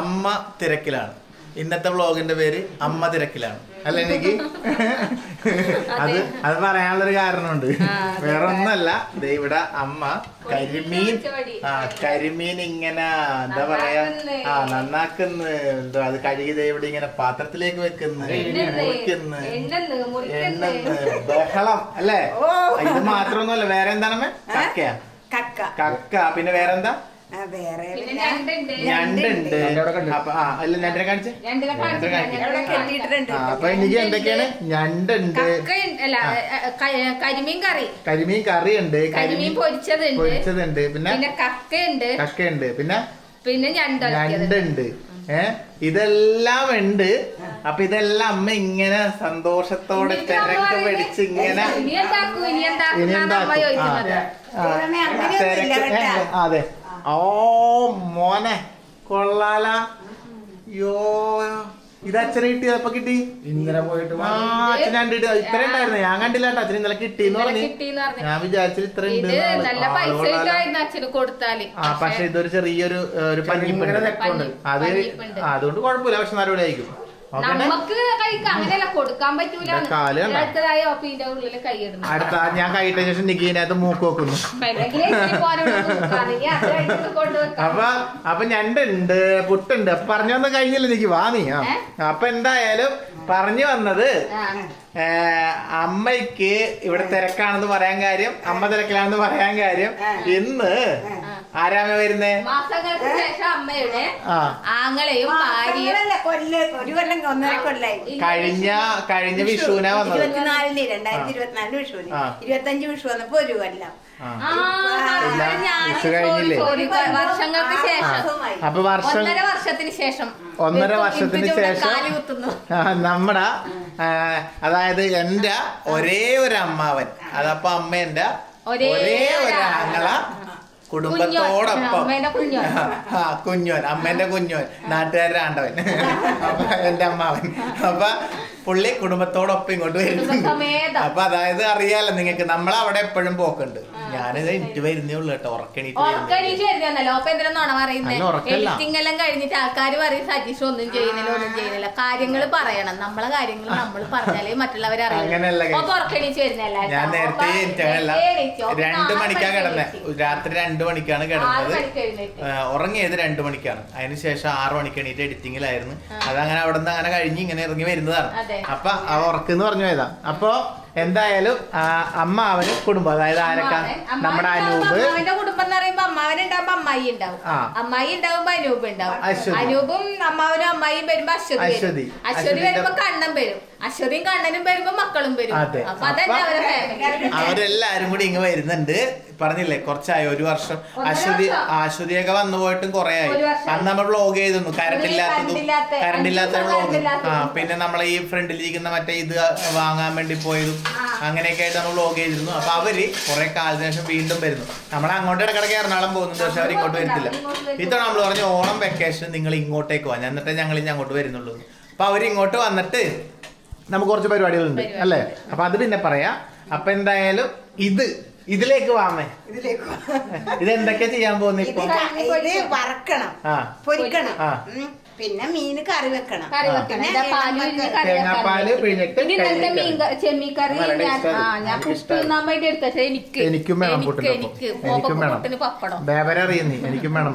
അമ്മ തിരക്കിലാണ്. ഇന്നത്തെ വ്ളോഗിന്റെ പേര് അമ്മ തിരക്കിലാണ്. അല്ല എനിക്ക് അത് അത്. പറയാനുള്ളൊരു കാരണമുണ്ട്. വേറെ ഒന്നല്ല ഇവിടെ അമ്മ കരിമീൻ ആ കരിമീൻ ഇങ്ങനെ എന്താ പറയാ? ആ നന്നാക്കുന്ന. എന്തോ അത് കഴുകി ഇവിടെ ഇങ്ങനെ പാത്രത്തിലേക്ക് വെക്കുന്ന. മുറിക്കുന്ന. എണ്ണെന്ന് ബഹളം അല്ലേ? ഇത് മാത്രമൊന്നുമല്ല. വേറെ എന്താണമ്മ കക്ക. കക്ക. പിന്നെ വേറെന്താ? വേറെ ഞണ്ടുണ്ട് അപ്പൊ ആ അല്ല ഞണ്ടിനെ കാണിച്ചേ? അപ്പൊ എനിക്ക് എന്തൊക്കെയാണ്? ഞണ്ടുണ്ട് കക്ക അല്ല കരിമീൻ കറി. ഉണ്ട് കറിയുണ്ട്. കരിമീൻ പൊരിച്ചതുണ്ട്. പൊരിച്ചതുണ്ട്. പിന്നെ? പിന്നെ കക്കയുണ്ട്. കക്കയുണ്ട്. പിന്നെ? പിന്നെ ഞണ്ടുണ്ട് ഞണ്ടുണ്ട്. ഏ? ഇതെല്ലാം ഉണ്ട്. അപ്പൊ ഇതെല്ലാം അമ്മ ഇങ്ങനെ സന്തോഷത്തോടെ തിരക്ക് പിടിച്ച് ഇങ്ങനെ ഇനി എന്താക്കും. അതെ. ഓ മോനെ. കൊള്ളാല. യോ ഇത് അച്ഛനെ കിട്ടി എപ്പോ കിട്ടി? ഇന്നലെ പോയിട്ട് ആ അച്ഛൻ കണ്ടിട്ട് ഇത്ര ഉണ്ടായിരുന്നു. ഞാൻ കണ്ടില്ല കേട്ടോ. അച്ഛൻ ഇന്നലെ കിട്ടിന്ന് പറഞ്ഞു. ഞാൻ വിചാരിച്ചത് ഇത്ര ഉണ്ട്. നല്ല ആ, പക്ഷെ ഇതൊരു ചെറിയൊരു ഒരു പഞ്ഞിപ്പുണ്ട്. അത് അതുകൊണ്ട് കുഴപ്പമില്ല. പക്ഷെ നല്ലപോലെ ആയിരിക്കും. നമുക്ക് കഴിക്കാം അങ്ങനെയല്ല കൊടുക്കാൻ പറ്റൂല. അടുത്തതായി ഓപ്പിന്റെ കൈയിടുന്നു അടുത്ത ഞാൻ കൈയിട്ട ശേഷം നിഖീനകത്ത് മൂക്ക് വെക്കുന്നു. അപ്പൊ അപ്പൊ ഞണ്ടുണ്ട് പുട്ടുണ്ട്. അപ്പൊ പറഞ്ഞു വന്ന കഴിഞ്ഞില്ല നിക്ക് വാ നീ. അപ്പൊ എന്തായാലും പറഞ്ഞു വന്നത് അമ്മയ്ക്ക് ഇവിടെ തിരക്കാണെന്ന് പറയാൻ കാര്യം അമ്മ തിരക്കിലാണെന്ന് പറയാൻ കാര്യം. ഇന്ന് ആരാമ വരുന്നേ? മാസങ്ങൾക്ക് ശേഷം അമ്മയുടെ ആങ്ങളെയും ഭാര്യയും ഒരു കൊല്ലം ഒന്നര കൊല്ലായി. കഴിഞ്ഞ കഴിഞ്ഞ വിഷുവിനാ വന്നത്. ഇരുപത്തിനാലിന് രണ്ടായിരത്തി ഇരുപത്തിനാലിന് വിഷുവിന്. ഇരുപത്തഞ്ച് വിഷു വന്നപ്പോ ഒരു കൊല്ലം. വിഷു കഴിഞ്ഞില്ലേ? വർഷങ്ങൾക്ക് ശേഷം. അപ്പൊ വർഷം ഒന്നര വർഷത്തിന് ശേഷം. ഒന്നര വർഷത്തിന് ശേഷം നമ്മടെ അതായത് എന്റെ ഒരേ ഒരു അമ്മാവൻ അതപ്പോ അമ്മ എന്റെ ഒരേ ഒരു ആങ്ങള. കുടുംബത്തോടൊപ്പം. ആ കുഞ്ഞോൻ. അമ്മേന്റെ കുഞ്ഞോൻ. നാട്ടുകാരുടെ ആണ്ടവൻ അപ്പൊ എന്റെ അമ്മാവൻ. അപ്പൊ പുള്ളി കുടുംബത്തോടൊപ്പം ഇങ്ങോട്ട് വരുന്നുണ്ട്. അപ്പൊ അതായത് അറിയാലോ നിങ്ങക്ക് നമ്മളവിടെ എപ്പോഴും പോക്കുണ്ട്. ഞാനിത് എനിക്ക് വരുന്നേ ഉള്ളു കേട്ടോ. ഉറക്കണീറ്റ് വരുന്നേ ഉറക്കണീച്ച് വരുന്നല്ലോ അപ്പൊ എന്തിനാ നുണ പറയുന്നത് അല്ല, ഉറക്കല്ല. എഡിറ്റിംഗ് എല്ലാം കഴിഞ്ഞിട്ട് ആൾക്കാർ പറയും സജീഷ് ഒന്നും ചെയ്യുന്നില്ല ഒന്നും ചെയ്യുന്നില്ല. കാര്യങ്ങൾ പറയണം. നമ്മളെ കാര്യങ്ങൾ നമ്മൾ പറഞ്ഞാലേ മറ്റുള്ളവർ അറിയാം. ഞാൻ നേരത്തെ രണ്ടു രണ്ട് മണിക്കാ കിടന്നെ. രാത്രി രണ്ട് മണിക്കാണ് കിടന്നത്. ഉറങ്ങിയത് രണ്ട് മണിക്കാണ്. അതിനുശേഷം ആറു മണിക്ക് എണീറ്റ് എഡിറ്റിങ്ങിലായിരുന്നു അതങ്ങനെ അവിടെ നിന്ന് അങ്ങനെ കഴിഞ്ഞ് ഇങ്ങനെ ഇറങ്ങി വരുന്നതാണ്. അപ്പൊ ആ ഉറക്കെന്ന് പറഞ്ഞു പോയതാ. അപ്പൊ എന്തായാലും അമ്മാവന് കുടുംബം അതായത് ആരൊക്കെ? നമ്മുടെ അനൂപ്. അവന്റെ കുടുംബം എന്ന് പറയുമ്പോ അമ്മാവൻ ഉണ്ടാവുമ്പോ അമ്മായി ഉണ്ടാവും. അമ്മായി ഉണ്ടാവുമ്പോ അനൂപ് ഉണ്ടാവും. അനൂപും അമ്മാവനും അമ്മായിയും വരുമ്പോ അശ്വതി അശ്വതി. വരും അശ്വതി വരുമ്പോ കണ്ണൻ വരും. അശ്വതിയും കണ്ണനും വരുമ്പോ മക്കളും വരും. അപ്പൊ അതന്നെ അവരെ അവരെല്ലാരും കൂടി ഇങ്ങ് വരുന്നുണ്ട്. പറഞ്ഞില്ലേ കുറച്ചായി ഒരു വർഷം. അശ്വതി. അശ്വതിയൊക്കെ വന്നു പോയിട്ടും കുറെ ആയി അന്ന് നമ്മൾ ബ്ലോഗ് ചെയ്തിരുന്നു. കറണ്ട് ഇല്ലാത്തതും കറണ്ട് ഇല്ലാത്ത വ്ളോഗ് ആ പിന്നെ നമ്മളെ ഈ ഫ്രണ്ടിലിരിക്കുന്ന മറ്റേ ഇത് വാങ്ങാൻ വേണ്ടി പോയതും അങ്ങനെയൊക്കെ ആയിട്ട് നമ്മൾ വ്ളോഗ് ചെയ്തിരുന്നു അപ്പൊ അവർ കുറെ കാലത്തിന് ശേഷം വീണ്ടും വരുന്നു. നമ്മൾ അങ്ങോട്ട് ഇടക്കിടക്ക് എറണാകുളം പോകുന്നുണ്ട് പക്ഷെ അവർ ഇങ്ങോട്ട് വരത്തില്ല ഇത്തവണ നമ്മൾ പറഞ്ഞു ഓണം വെക്കേഷൻ നിങ്ങൾ ഇങ്ങോട്ടേക്ക് പോവാൻ എന്നിട്ടേ ഞങ്ങൾ ഇനി അങ്ങോട്ട് വരുന്നുള്ളൂ. അപ്പൊ അവർ ഇങ്ങോട്ട് വന്നിട്ട് നമുക്ക് കുറച്ച് പരിപാടികളുണ്ട്. അല്ലേ? അപ്പൊ അത് പിന്നെ പറയാം. അപ്പൊ എന്തായാലും ഇത് ഇതിലേക്ക് വാമേ ഇതിലേക്ക് വാ. ഇത് എന്തൊക്കെയാ ചെയ്യാൻ പോകുന്ന ഇത് ഇപ്പൊ? ക- ഇത് വറക്കണം. ആ. പൊരിക്കണം. ആ. പിന്നെ മീന് കറി വെക്കണം. കറി വെക്കണം. ഇതാ പാൽ പിഴിഞ്ഞ് കറി തേങ്ങാപ്പാൽ പിഴിഞ്ഞിട്ട് മീൻ ക- ചെമ്മീൻകറി ഞാൻ. ആ ഞാൻ എനിക്ക് പുട്ട് ഇഷ്ടമാണ്. തിന്നാൻ വേണ്ടി എടുത്തത്. എനിക്ക് എനിക്കും വേണം എനിക്ക്. എനിക്ക് എനിക്കും വേണം. പുട്ടിന് പപ്പടം. ബേബര അറിയുന്നേ എനിക്കും വേണം.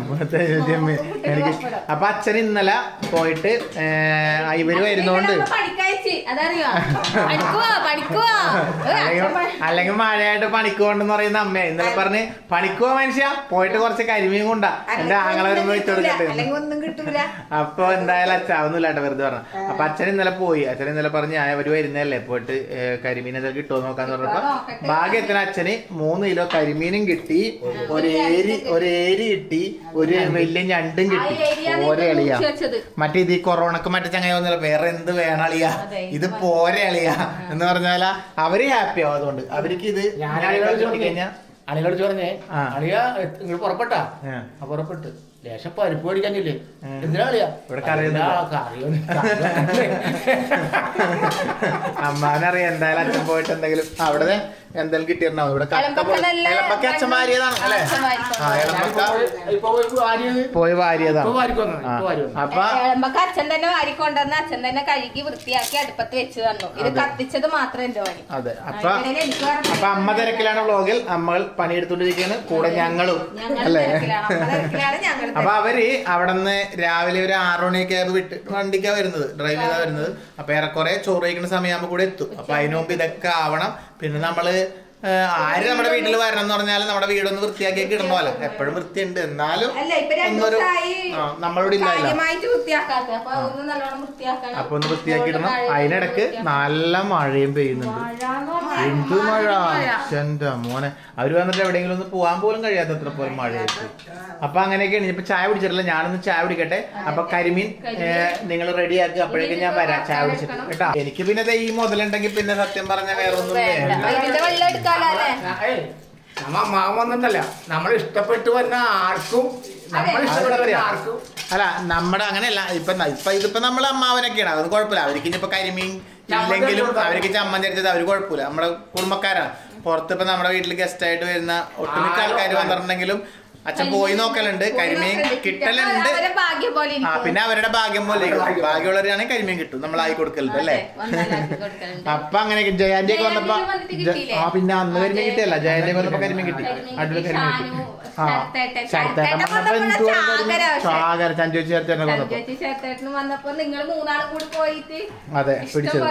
എനിക്ക് അപ്പൊ അച്ഛൻ ഇന്നലെ പോയിട്ട് ഏ, ഇവർ വരുന്നോണ്ട് പഠിക്കയച്ച് അതറിയോ? പഠിക്കുവാ പഠിക്കുവാ ഏ, അല്ലെങ്കിൽ പ- അല്ലെങ്കിൽ മഴയായിട്ട് പണിക്ക് പോകണ്ടെന്ന് പറയുന്ന അമ്മ ഇന്നലെ പറഞ്ഞ് പണിക്കുവാ മനുഷ്യ? പോയിട്ട് കുറച്ച് കരിമീൻ കൊണ്ടാ. എന്റെ ആങ്ങളെ വരുമ്പോ ഒന്നും കിട്ടൂല. അപ്പൊ എന്തായാലും അച്ഛാവുന്നില്ല കേട്ടോ വെറുതെ പറഞ്ഞു അപ്പൊ അച്ഛൻ ഇന്നലെ പോയി. അച്ഛൻ ഇന്നലെ പറഞ്ഞ് ഞാൻ അവർ വരുന്നല്ലേ പോയിട്ട് കരിമീൻ എന്തൊക്കെ കിട്ടുമോ നോക്കാന്ന് പറഞ്ഞപ്പോ. ഭാഗ്യത്തിന് അച്ഛന് മൂന്ന് കിലോ കരിമീനും കിട്ടി ഒരേരി ഒരേരി ഒരു ഏരി കിട്ടി ഒരു വലിയ ഞണ്ടും കിട്ടി. ഓരോ എളിയ. മറ്റേ ഇത് ഈ കൊറോണക്ക് മറ്റേ ചങ്ങായി വന്നില്ല വേറെ എന്ത് വേണം അളിയ? ഇത് പോരെ അളിയ. എന്ന് പറഞ്ഞാല അവർ ഹാപ്പി ആവാതുകൊണ്ട് അതുകൊണ്ട് അവർക്ക് ഇത് പറഞ്ഞേ ആ. അളിയ നിങ്ങൾ പുറപ്പെട്ടാ? പുറപ്പെട്ട്. ലേശം പരിപ്പ് മേടിക്കാനില്ലേ. എന്തിനാ അളിയാ? അമ്മാവനറിയാം എന്തായാലും അച്ഛൻ പോയിട്ട് എന്തെങ്കിലും അവിടെ എന്തെങ്കിലും കിട്ടിയിട്ടുണ്ടാവും ഇവിടെ അച്ഛൻ വാരിയതാണ് അല്ലേ? ആ പോയി വാരിയത്? പോയി വാരിയതാണ്. അപ്പൊ അച്ഛൻ തന്നെ വാരിക്കൊണ്ടെന്ന് അച്ഛൻ തന്നെ കഴുകി വൃത്തിയാക്കി അടുപ്പത്ത് വെച്ച് തന്നു. ഇത്. കത്തിച്ചത് മാത്രം എന്റെ പണി. അതെ. അപ്പൊ അപ്പൊ അമ്മ തിരക്കിലാണ് വ്ളോഗിൽ. നമ്മൾ പണിയെടുത്തോണ്ടിരിക്കുകയാണ് കൂടെ ഞങ്ങളും. അല്ലേ? അപ്പൊ അവർ അവിടെ നിന്ന് രാവിലെ ഒരു ആറു മണിയൊക്കെ ആയപ്പോ വിട്ട് വണ്ടിക്കാ വരുന്നത്. ഡ്രൈവ് ചെയ്താ വരുന്നത്. അപ്പൊ ഏറെക്കുറെ ചോറ് കഴിക്കുന്ന സമയമാകുമ്പോ കൂടെ എത്തും. അപ്പൊ അതിനു മുമ്പ് ഇതൊക്കെ ആവണം. പിന്നെ നമ്മൾ ആ, ആര് നമ്മുടെ വീട്ടിൽ വരണം എന്ന് പറഞ്ഞാലും നമ്മുടെ വീടൊന്ന് വൃത്തിയാക്കി ഇടണമല്ലോ എപ്പോഴും വൃത്തിയുണ്ട്. എന്നാലും ഒന്നൊരു ഇല്ലായില്ല കാര്യമായിട്ട് അപ്പൊ ഒന്ന് വൃത്തിയാക്കി ഇടണം. അതിനിടക്ക് നല്ല മഴയും പെയ്യുന്നുണ്ട്. എന്ത് മഴ. അച്ഛന്റെ മോനെ. അവർ വന്നിട്ട് എവിടെയെങ്കിലും ഒന്ന് പോവാൻ പോലും കഴിയാത്ത അത്ര പോലും മഴയായിട്ട്. അപ്പൊ അങ്ങനെയൊക്കെയാണ് ഇപ്പൊ ചായ കുടിച്ചിട്ടില്ല. ഞാനൊന്ന് ചായ കുടിക്കട്ടെ. അപ്പൊ കരിമീൻ നിങ്ങൾ റെഡിയാക്കി അപ്പോഴേക്കും ഞാൻ വരാം. ചായ കുടിച്ചിട്ട്. കേട്ടോ. എനിക്ക് പിന്നെ ഈ മുതലുണ്ടെങ്കിൽ പിന്നെ സത്യം പറഞ്ഞ വേറെ ഒന്നും അല്ലേ നമ്മ അമ്മാവൻ വന്നിട്ടല്ല. നമ്മൾ ഇഷ്ടപ്പെട്ട് വന്ന ആർക്കും നമ്മൾ. ഇഷ്ടപ്പെട്ട്. ആർക്കും. അല്ല നമ്മുടെ അങ്ങനെയല്ല. ഇപ്പൊ ഇപ്പൊ ഇതിപ്പോ നമ്മളെ അമ്മാവനൊക്കെയാണ്. അത് കുഴപ്പമില്ല. അവർക്ക് ഇനിയിപ്പോ കരിമീൻ ഇല്ലെങ്കിലും അവർക്ക് ചമ്മന്തി അടിച്ചത് അവർ കുഴപ്പമില്ല. നമ്മുടെ കുടുംബക്കാരാണ്. പുറത്തിപ്പോ ഇപ്പൊ നമ്മുടെ വീട്ടിൽ ഗസ്റ്റ് ആയിട്ട് വരുന്ന ഒട്ടുമിക്ക ആൾക്കാർ വന്നിട്ടുണ്ടെങ്കിലും അച്ഛൻ പോയി നോക്കലുണ്ട് കരിമീൻ കിട്ടലുണ്ട്. ആ പിന്നെ അവരുടെ ഭാഗ്യം പോലെ ഭാഗ്യം. ഭാഗ്യമുള്ളവരാണെങ്കിൽ കരിമീൻ കിട്ടും. നമ്മൾ ആയി കൊടുക്കലുണ്ട് അല്ലേ. അപ്പൊ അങ്ങനെ ജയാന്റെ ഒക്കെ വന്നപ്പോ ആ പിന്നെ അന്ന് കരിമീൻ കിട്ടിയല്ല. ജയാന്റെ വന്നപ്പോ കരിമീൻ കിട്ടി. അടുത്ത കരിമീൻ കിട്ടി. ആ. ശരത്തേട്ടൻ. ശരത്തേട്ടൻ ശരത്തേട്ടൻ വന്നപ്പോ വന്നപ്പോൾ ചാകര ചഞ്ചോച്ചി ചേർത്തേട്ടൻ വന്നപ്പോ. അതെ പിടിച്ചത്.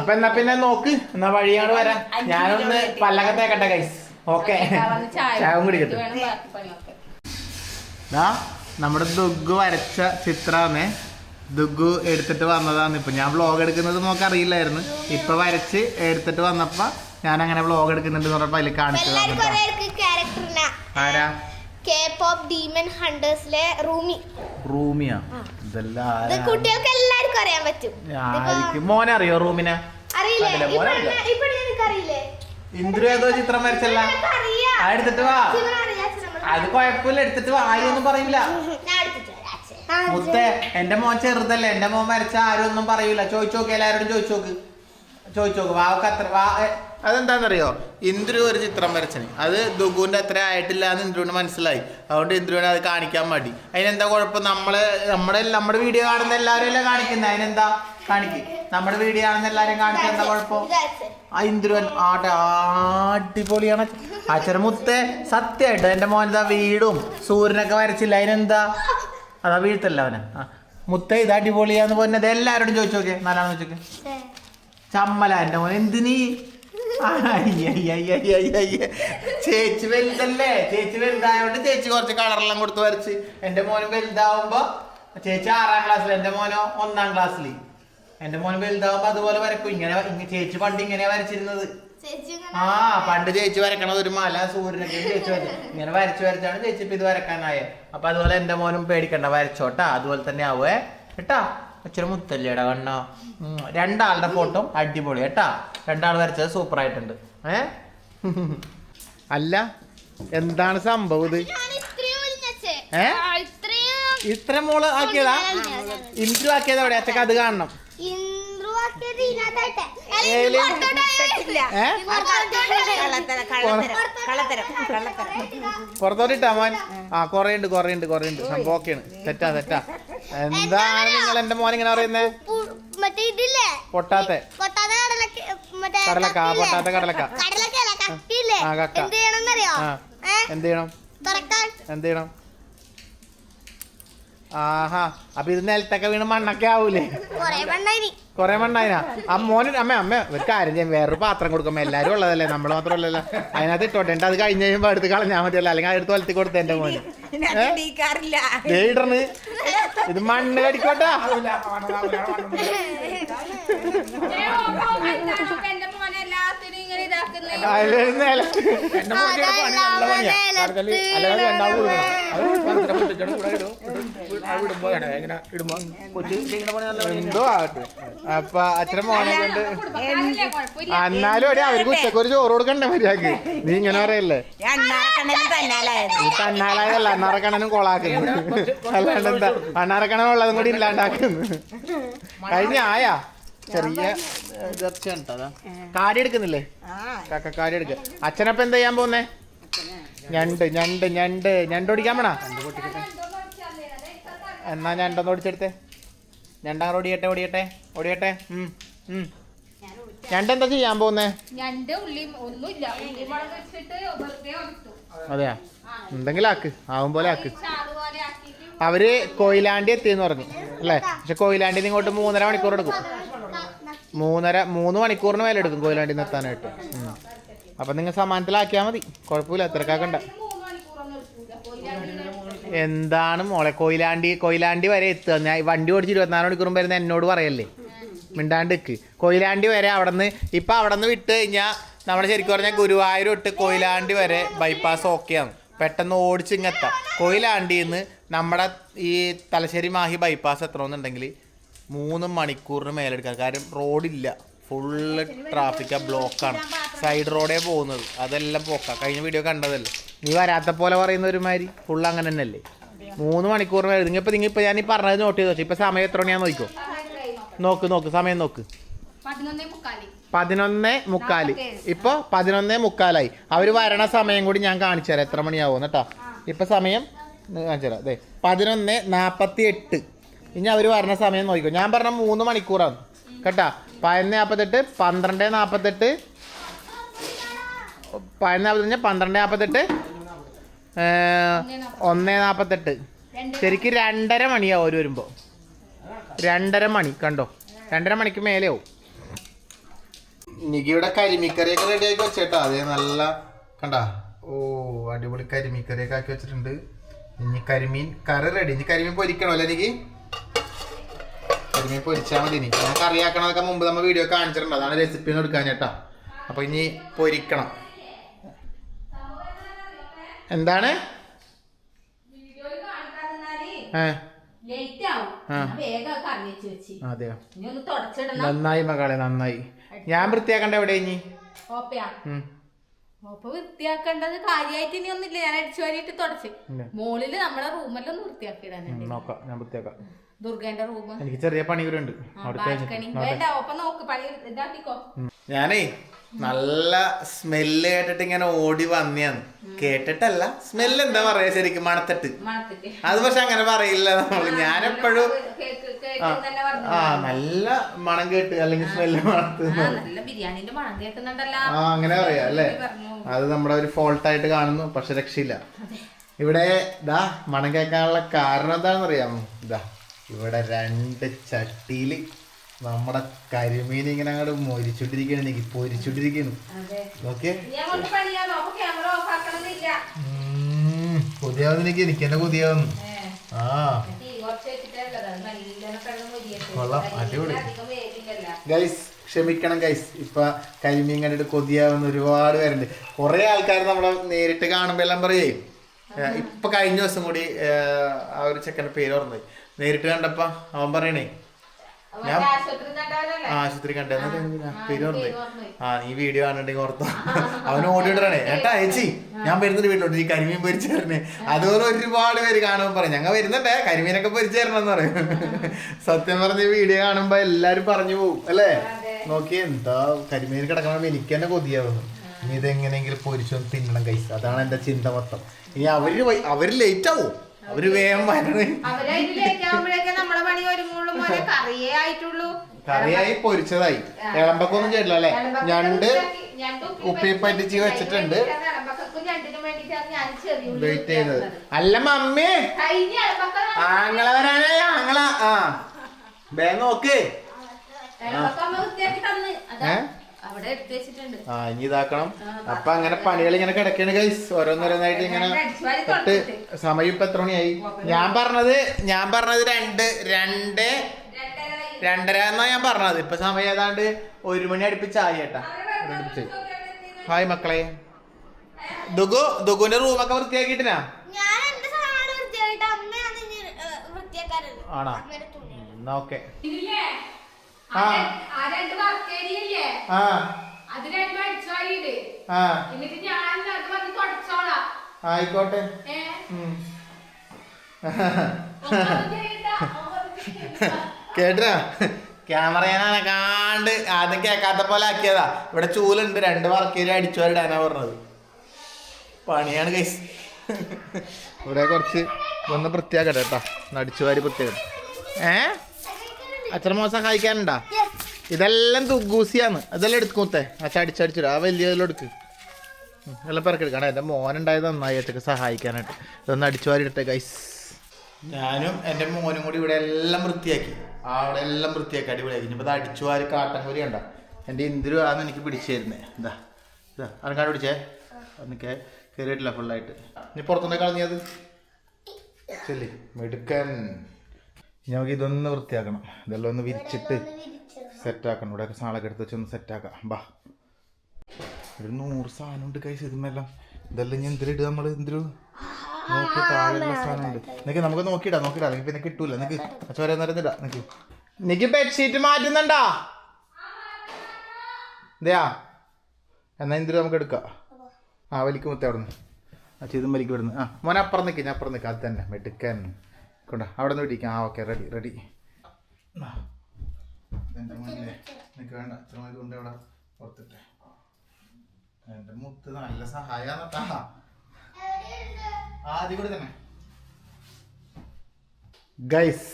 അപ്പൊ എന്നാ പിന്നെ നോക്ക്. എന്നാ വഴിയാണ് വരാം. ഞാനൊന്ന് പല്ലകത്തേക്കട്ടെ കൈസ് ഓക്കെ ചായ കുടിക്കട്ടെ നമ്മുടെ ദുഗു വരച്ച ചിത്രമാണ് ദുഗു എടുത്തിട്ട് വന്നതാണ് ഇപ്പൊ. ഞാൻ വ്ളോഗ് എടുക്കുന്നത് നമുക്ക് അറിയില്ലായിരുന്നു. ഇപ്പൊ വരച്ച് എടുത്തിട്ട് വന്നപ്പോൾ ഞാൻ അങ്ങനെ വ്ളോഗ് എടുക്കുന്നുണ്ട് എന്ന് പറഞ്ഞപ്പോ അതിൽ കാണിച്ചു എല്ലാവർക്കും കേട്ടോ. അറിയാം ആരാ? കെ പോപ്പ് ഡീമൻ ഹണ്ടേഴ്സിലെ റൂമി. റൂമിയാ? ഇതെല്ലാം? കുട്ടികൾക്ക് എല്ലാവർക്കും അറിയാൻ പറ്റും. മോനെ അറിയോ റൂമിനെ? അറിയില്ലേ? ഇന്ദ്രു ഏതോ ചിത്രം വരച്ചല്ല? എടുത്തിട്ട് വാ. അത് കൊഴപ്പില്ല എടുത്തിട്ട് വായി ഒന്നും പറയില്ല. മുത്തേ എന്റെ മോൻ ചെറുതല്ലേ എന്റെ മോൻ വരച്ച ആരും ഒന്നും പറയൂല. ചോദിച്ചു നോക്ക് എല്ലാവരോടും ചോദിച്ചു നോക്ക്. ചോദിച്ചു നോക്ക് വാവക്ക് അത്ര വാ അതെന്താണെന്നറിയോ ഇന്ദ്രു ഒരു ചിത്രം വരച്ചന്. അത് ദുഗുവിന്റെ അത്ര ആയിട്ടില്ല എന്ന് ഇന്ദ്രുവിന് മനസ്സിലായി. അതുകൊണ്ട് ഇന്ദ്രുവിനെ അത് കാണിക്കാൻ മടി. അതിനെന്താ കുഴപ്പം? നമ്മൾ നമ്മുടെ നമ്മുടെ വീഡിയോ കാണുന്ന എല്ലാവരും അല്ലേ കാണിക്കുന്നത് അതിനെന്താ? കാണിക്ക്. നമ്മുടെ വീഡിയോ കാണുന്ന എല്ലാവരും കാണിക്കാൻ എന്താ കുഴപ്പം? ആ ഇന്ദ്രുവൻ ആട അടിപൊളിയാണ്. അച്ഛന മുത്തേ സത്യമായിട്ട് എന്റെ മോനെന്താ വീടും സൂര്യനൊക്കെ വരച്ചില്ല. അതിനെന്താ? അതാ വീഴ്ത്തല്ല അവനെ? മുത്ത ഇത് അടിപൊളിയാന്ന് പറഞ്ഞത് എല്ലാവരോടും ചോദിച്ചു നോക്കിയേ. നല്ലതാണെന്ന് വെച്ചോക്കെ. ചമ്മല എന്റെ മോൻ എന്തിനീ. ചേച്ചി വലുതല്ലേ ചേച്ചി വലുതായോണ്ട് ചേച്ചി കുറച്ച് കളറെല്ലാം കൊടുത്ത് വരച്ച് എന്റെ മോനും വലുതാവുമ്പോ ചേച്ചി ആറാം ക്ലാസ്സിൽ എന്റെ മോനോ ഒന്നാം ക്ലാസ്സിൽ എന്റെ മോൻ വലുതാവുമ്പോ അതുപോലെ വരക്കും ഇങ്ങനെ ഇങ്ങ- ചേച്ചി പണ്ട് ഇങ്ങനെ വരച്ചിരുന്നത് ആ പണ്ട് ചേച്ചി വരക്കണത് ഒരു മല സൂര്യനൊക്കെ ചേച്ചി വരച്ചു. ഇങ്ങനെ വരച്ചു വരച്ചാണ് ചേച്ചി ഇപ്പൊ ഇത് വരക്കാനായേ. അപ്പൊ അതുപോലെ എന്റെ മോനും പേടിക്കണ്ട വരച്ചോട്ടാ. അതുപോലെ തന്നെ ആവേ കേട്ടാ? അച്ഛന് മുത്തല്ലേടാ കണ്ണോ. ഉം, രണ്ടാളുടെ ഫോട്ടോ അടിപൊളി കേട്ടാ? രണ്ടാൾ വരച്ചത് സൂപ്പർ ആയിട്ടുണ്ട് ഏ? അല്ല എന്താണ് സംഭവം ഇത്. ഏ? ഇത്ര മോൾ ആക്കിയതാ? ഇന്ദ്രു ആക്കിയത് എവിടെ അവിടെ അച്ഛക്ക് അത് കാണണം. ഇന്ദ്രു ആക്കിയത് ഇതിനകത്തായിട്ടെ. പുറത്തോട്ടിട്ടാ മോൻ? ആ. കൊറേ ഉണ്ട് കൊറേ ഉണ്ട് കൊറേ ഉണ്ട് സംഭവം ഒക്കെയാണ്. തെറ്റാ തെറ്റാ. എന്താണ് നിങ്ങൾ എന്റെ മോൻ ഇങ്ങനെ പറയുന്നേ? പൊട്ടാത്തെ. കടലക്ക പൊട്ടാത്ത കടലക്ക. കടലക്കല്ല ആ, കക്ക. എന്ത് ചെയ്യണം? എന്ത് ചെയ്യണം? ആഹാ അപ്പൊ ഇത് നിലത്തൊക്കെ വീണ് മണ്ണൊക്കെ ആവൂലേ? കൊറേ മണ്ണായി കൊറേ മണ്ണായിനാ? ആ മോന് അമ്മ അമ്മ ഒരു കാര്യം ചെയ്യാം. വേറൊരു പാത്രം കൊടുക്കുമ്പോ എല്ലാരും ഉള്ളതല്ലേ? നമ്മൾ മാത്രമല്ലല്ലോ അതിനകത്ത് ഇട്ടോട്ടെ. അത് കഴിഞ്ഞ് കഴിയുമ്പോ എടുത്ത് കളഞ്ഞാൽ മതിയല്ലോ. അല്ലെങ്കിൽ അടുത്ത് വലത്തി കൊടുത്ത എന്റെ മോന്. ഇടണ് ഇത് മണ്ണ് കടിക്കോട്ടാ. എന്റെ മോനെ എല്ലാത്തിനും അപ്പൊ അച്ഛനും മോനെ കൊണ്ട് എന്നാലും ഒരു അവർക്ക് ഉച്ചയ്ക്ക് ഒരു ചോറ് കൊടുക്കണ്ടേ മര്യാദയ്ക്ക്? നീ ഇങ്ങനെ പറയല്ലേ? തന്നാലായതല്ല അണ്ണാറക്കണ്ണനും കൊളാക്കുന്നു. അല്ലാണ്ട് എന്താ അണ്ണാറക്കണ്ണൻ ഉള്ളതും കൂടി ഇല്ലാണ്ടാക്കുന്നു. കഴിഞ്ഞ ആയാ? ചെറിയ കേട്ടോ അതാ. കാരി എടുക്കുന്നില്ലേ? കാക്ക കാടി എടുക്ക. അച്ഛനപ്പ എന്താ ചെയ്യാൻ പോകുന്നേ ഞണ്ട് ഞണ്ട് ഞണ്ട്. ഞണ്ട് ഓടിക്കാൻ വേണ എന്നാ ഞണ്ടൊന്ന് ഓടിച്ചെടുത്തേ. ഞണ്ടാറ് ഓടിയട്ടെ ഓടിയട്ടെ ഓടിയട്ടെ. ഉം, ഉം. ഞണ്ട് എന്താ ചെയ്യാൻ പോകുന്നേ ഞണ്ട് ഉള്ളിയും ഒന്നുമില്ല. ഉള്ളി മുളക് വെച്ചിട്ട് വെറുതെ ഒതുക്കും അതെയാ? എന്തെങ്കിലും ആക്ക്. ആവും പോലെ ആക്ക്. അവർ കൊയിലാണ്ടി എത്തിയെന്ന് പറഞ്ഞു അല്ലേ? പക്ഷെ കൊയിലാണ്ടിന്ന് ഇങ്ങോട്ട് മൂന്നര മണിക്കൂർ എടുക്കും. മൂന്നര മൂന്ന് മണിക്കൂറിന് മേലെ എടുക്കും കോയിലാണ്ടി എത്താനായിട്ട് അപ്പം നിങ്ങൾ സമാനത്തിലാക്കിയാൽ മതി. കുഴപ്പമില്ല തിരക്കാക്കണ്ട മൂന്ന് മണിക്കൂറൊന്നും എടുക്കൂല കൊയിലാണ്ടി എന്താണ് മോളെ കൊയിലാണ്ടി കൊയിലാണ്ടി വരെ എത്തുക? ഞാൻ വണ്ടി ഓടിച്ച് ഇരുപത്തിനാല് മണിക്കൂറും വരുന്ന എന്നോട് പറയല്ലേ? മിണ്ടാണ്ട് നിൽക്ക് കൊയിലാണ്ടി വരെ അവിടെ നിന്ന് ഇപ്പം അവിടെ നിന്ന് വിട്ട് കഴിഞ്ഞാൽ നമ്മൾ ശരിക്കും പറഞ്ഞാൽ ഗുരുവായൂർ തൊട്ട് കൊയിലാണ്ടി വരെ ബൈപ്പാസ് ഓക്കെയാണ് പെട്ടെന്ന് ഓടിച്ച് ഇങ്ങെത്താം കൊയിലാണ്ടിയിൽ നിന്ന് നമ്മുടെ ഈ തലശ്ശേരി മാഹി ബൈപ്പാസ് എത്തണമെന്നുണ്ടെങ്കിൽ മൂന്ന് മണിക്കൂറിന് മേലെടുക്കാം കാര്യം റോഡില്ല. ഫുള്ള് ട്രാഫിക്കാ ബ്ലോക്കാണ് സൈഡ് റോഡേ പോകുന്നത്. അതെല്ലാം പോക്കാം. കഴിഞ്ഞ വീഡിയോ കണ്ടതല്ലേ? നീ വരാത്ത പോലെ പറയുന്ന ഒരുമാതിരി ഫുള്ള് അങ്ങനെ തന്നെയല്ലേ? മൂന്ന് മണിക്കൂറിന് മേലെ. നിങ്ങൾ നിങ്ങിപ്പോൾ ഇപ്പം ഞാൻ ഈ പറഞ്ഞത് നോട്ട് ചെയ്ത്? വെച്ചു ഇപ്പം സമയം എത്ര മണിയാന്ന് നോക്കിക്കോ. നോക്ക് നോക്ക്. സമയം നോക്ക്. പതിനൊന്നേ മുക്കാലി. പതിനൊന്ന് മുക്കാൽ. ഇപ്പോൾ പതിനൊന്നേ മുക്കാലായി. അവർ വരണ സമയം കൂടി ഞാൻ കാണിച്ചു തരാം. എത്ര മണിയാവും കേട്ടോ ഇപ്പം സമയം കാണിച്ചു തരാം. അതെ പതിനൊന്ന് നാൽപ്പത്തി എട്ട് ഇനി അവർ വരണ സമയം നോക്കിക്കോ. ഞാൻ പറഞ്ഞ മൂന്ന് മണിക്കൂറാണ്. കേട്ടാ? പതിനൊന്ന് നാൽപ്പത്തെട്ട് പന്ത്രണ്ട് നാൽപ്പത്തെട്ട് പതിനൊന്ന് നാപ്പത്തഞ്ച് പന്ത്രണ്ട് നാൽപ്പത്തെട്ട് ഒന്ന് നാൽപ്പത്തെട്ട് ശരിക്കും രണ്ടര മണിയാവും അവർ വരുമ്പോൾ രണ്ടര മണി കണ്ടോ? രണ്ടര മണിക്ക് മേലെയാവും. ഇനിക്കിവിടെ കരിമിക്കറിയൊക്കെ ആക്കി വെച്ചേട്ടാ. അതേ നല്ല കണ്ടാ? ഓ അടിപൊളി കരിമീക്കറിയൊക്കെ ആക്കി വെച്ചിട്ടുണ്ട്. ഇനി കരിമീൻ കറി റെഡി ഇനി കരിമീൻ പൊരിക്കണോ അല്ലേ എനിക്ക് കരിമീൻ പൊരിച്ചാൽ മതി ഇനി. ഞാൻ കറിയാക്കണതൊക്കെ മുമ്പ് നമ്മൾ വീഡിയോ കാണിച്ചിട്ടുണ്ട്. അതാണ് റെസിപ്പി എടുക്കാൻ ചേട്ടാ അപ്പൊ ഇനി പൊരിക്കണം. എന്താണ്? അതെയോ? ഒന്ന് നന്നായി മകളെ നന്നായി. ഞാൻ വൃത്തിയാക്കണ്ട എവിടെ ഇനി? ഓപ്പ വൃത്തിയാക്കേണ്ടത് കാര്യമായിട്ട് ഇനി ഒന്നില്ല ഞാൻ അടിച്ചു വാരിയിട്ട് തുടച്ച്. മോളിൽ നമ്മുടെ റൂമെല്ലാം ഒന്ന് വൃത്തിയാക്കിയിടാനുണ്ട് നോക്കാം. ഞാൻ വൃത്തിയാക്കാം. ദുർഗന്റെ റൂം എനിക്ക് ചെറിയ പണികളുണ്ട്. വേണ്ട. ഒപ്പം നോക്ക് പണി ഇതാക്കിക്കോ. ഞാനേ നല്ല സ്മെല്ല് കേട്ടിട്ട് ഇങ്ങനെ ഓടി വന്നിയാന്ന് കേട്ടിട്ടല്ല സ്മെല്ല് എന്താ പറയാ ശരിക്കും? മണത്തിട്ട്. അത് പക്ഷെ അങ്ങനെ പറയില്ല നമ്മൾ. ഞാനെപ്പോഴും ആ, നല്ല മണം കേട്ട് അല്ലെങ്കിൽ സ്മെല്ല് മണത്ത്. ആ, അങ്ങനെ പറയാ അല്ലേ? അത് നമ്മുടെ ഒരു ഫോൾട്ട് ആയിട്ട് കാണുന്നു പക്ഷെ രക്ഷയില്ല. ഇവിടെ ഇതാ മണം കേൾക്കാനുള്ള കാരണം എന്താണെന്ന് അറിയാമോ ഇതാ ഇവിടെ രണ്ട് ചട്ടിയിൽ നമ്മുടെ കരിമീൻ ഇങ്ങനെ അങ്ങോട്ട് മൊരിച്ചോണ്ടിരിക്കണ എനിക്ക് പൊരിച്ചോണ്ടിരിക്കുന്നു ഓക്കെ കൊതിയാവുന്ന എനിക്ക് എനിക്ക് എന്നെ കൊതിയാവുന്നു. ആ. കൊള്ളാം, അടിപൊളി. ഗൈസ് ക്ഷമിക്കണം ഗൈസ് ഇപ്പൊ കരിമീൻ കണ്ടിട്ട് കൊതിയാവുന്ന ഒരുപാട് പേരുണ്ട്. കുറെ ആൾക്കാർ നമ്മളെ നേരിട്ട് കാണുമ്പോ എല്ലാം പറയേ ഇപ്പൊ കഴിഞ്ഞ ദിവസം കൂടി ആ ഒരു ചെക്കന്റെ പേര് ഓർമ്മ നേരിട്ട് കണ്ടപ്പോ അവൻ പറയണേ മറ്റേ ആശുപത്രി കണ്ടെന്ന് പേര് ഓർമ്മ ആ നീ വീഡിയോ കാണണ്ടെങ്കിൽ ഓർത്തോ അവന് ഓടിയിടണേ ഏട്ടാ ചേച്ചി ഞാൻ വരുന്നുണ്ട് വീട്ടിലോട്ട് ഈ കരിമീൻ പൊരിച്ചു തരണേ അതുപോലെ ഒരുപാട് പേര് കാണുമ്പോൾ പറയും ഞങ്ങൾ വരുന്നുണ്ടേ കരിമീനൊക്കെ പൊരിച്ചു തരണം എന്ന് പറയും സത്യം പറഞ്ഞ വീഡിയോ കാണുമ്പോ എല്ലാരും പറഞ്ഞു പോകും അല്ലേ നോക്കി എന്താ കരിമീൻ കിടക്കണം എനിക്ക് തന്നെ കൊതിയാവുന്നു ഇനി ഇതെങ്ങനെയെങ്കിലും പൊരിച്ചൊന്ന് തിന്നണം കഴിച്ചു അതാണ് എന്റെ ചിന്ത മൊത്തം ഇനി അവർ അവർ ലേറ്റ് ആവും അവർ വേഗം വരണേ. അവർ അതിലേക്ക് ആവുമ്പോഴേക്കും നമ്മളെ പണി ഒരുങ്ങുള്ളൂ മോനെ. കറിയേ ആയിട്ടുള്ളൂ. കറിയായി പൊരിച്ചതായി. ഇളമ്പക്കൊന്നും ചെയ്തില്ല അല്ലെ? ഞണ്ട് ഉപ്പിപ്പറ്റിച്ച് ഉപ്പി പറ്റിച്ച് വെച്ചിട്ടുണ്ട്. വെയിറ്റ് ചെയ്തത് വൃത്തിയാക്കുന്നത്. അല്ല മമ്മി. ആങ്ങള വരാനേ ആങ്ങള. ആ. വേഗം നോക്ക്. ഏഹ് ഏ? അവിടെ വെച്ചിട്ടുണ്ട്. ആ ഇനി ഇതാക്കണം. അപ്പൊ അങ്ങനെ പണികൾ ഇങ്ങനെ കിടക്കണ ഗൈസ് ഓരോന്നോരോന്നായിട്ട് ഇങ്ങനെ എട്ട് ഇട്ട് സമയം ഇപ്പൊ എത്ര മണിയായി? ഞാൻ പറഞ്ഞത് ഞാൻ പറഞ്ഞത് രണ്ട് രണ്ട് രണ്ടര എന്നാ ഞാൻ പറഞ്ഞത്. ഇപ്പൊ സമയം ഏതാണ്ട് ഒരു മണി അടുപ്പിച്ചായി ചേട്ടാ ഒരു അടുപ്പിച്ച് ഹായ് മക്കളെ. ദുഗു ദുഗുന്റെ റൂമൊക്കെ വൃത്തിയാക്കിയിട്ടിനാ? വൃത്തിയാക്കാറുള്ളത് ആണോ? എന്നാ ഓക്കെ? ആ. രണ്ട്- ആ രണ്ട് ആ. അത് രണ്ടും അടിച്ചുവാരിയിട് ആ. എന്നിട്ട് ഞാൻ അത് വന്ന് തുടച്ചോളാം. ആയിക്കോട്ടെ. കേട്ടാ ക്യാമറ ഞാൻ അനക്കാണ്ട് ആദ്യം കേൾക്കാത്ത പോലെ ആക്കിയതാ. ഇവിടെ ചൂലുണ്ട്. രണ്ട് വർക്കേരി അടിച്ചു വരിടാനാ പറഞ്ഞത്. പണിയാണ് കൈസ് ഇവിടെ കുറച്ച് ഒന്ന് വൃത്തിയാക്കട്ടെ കേട്ടോ അടിച്ചു വാരി വൃത്തിയാക്കട്ടെ. ഏ? അച്ഛൻ മോശം സഹായിക്കാനുണ്ടാ? ഇതെല്ലാം തുഗൂസിയാണ് അതെല്ലാം എടുക്കൂത്തെ അച്ഛൻ അടിച്ചടിച്ചു ആ വലിയ എടുക്ക്. എല്ലാം പിറക്കെടുക്കണം എന്റെ മോനുണ്ടായത് നന്നായി. അച്ഛക്ക് സഹായിക്കാനായിട്ട്. ഇതൊന്ന് അടിച്ചു വാരി ഇടട്ടെ ഗൈസ് ഞാനും എന്റെ മോനും കൂടി ഇവിടെ എല്ലാം വൃത്തിയാക്കി. അവിടെ എല്ലാം വൃത്തിയാക്കി. അടിപൊളിയാക്കി. ഇനിയിപ്പോൾ അത് അടിച്ചു വാരി കാട്ടൻ കൂടി ഉണ്ടോ എന്റെ ഇന്ദിരു ആന്ന് എനിക്ക് പിടിച്ചു തരുന്നേ എന്താ ഇതാ അനക്കാട് പിടിച്ചേ എനിക്ക് കയറിയിട്ടില്ല ഫുള്ളായിട്ട് ഇനി പുറത്തുനിന്ന് കളഞ്ഞത് ശരി മെടുക്കൻ. നമുക്ക് ഇതൊന്ന് വൃത്തിയാക്കണം. ഇതെല്ലാം ഒന്ന് വിരിച്ചിട്ട് സെറ്റാക്കണം. ഇവിടെയൊക്കെ സാളൊക്കെ എടുത്ത് വെച്ചൊന്ന് സെറ്റ് സെറ്റാക്കാം. ബാ. ഒരു നൂറ് സാധനം ഉണ്ട് കൈ ഇതുമെല്ലാം ഇതെല്ലാം ഇനി എന്തിലിട്ട് നമ്മൾ എന്തിരു നോക്കി താഴെയുള്ള സാധനമുണ്ട് നിനക്ക് നമുക്ക് നോക്കിയിടാം നോക്കിയിടാം. നിനക്ക് പിന്നെ കിട്ടൂല. നിനക്ക് ചോര ഇടാം. നിനക്ക് നിനക്ക് ബെഡ്ഷീറ്റ് മാറ്റുന്നുണ്ടാ? ഇതെയാ? എന്നാ എന്തിനു നമുക്ക് എടുക്കാം? ആ വലിക്ക് മുത്തേ അവിടെ നിന്ന് ആ ചെയ്തും വലിക്ക് വിടുന്നു ആ മോനെ അപ്പുറം നിൽക്ക് ഞാൻ അപ്പുറം നിൽക്കാം അത് തന്നെ മെടുക്കാൻ. കൊണ്ട അവിടെ നിന്ന് പിടിക്കാം. ആ ഓക്കെ റെഡി റെഡി എന്റെ മോനെ നിനക്ക് വേണ്ട. ഇത്ര മതി കൊണ്ട് അവിടെ പുറത്തിട്ടെ. എന്റെ മുത്ത് നല്ല സഹായം ആദ്യം കൂടി തന്നെ. ഗൈസ്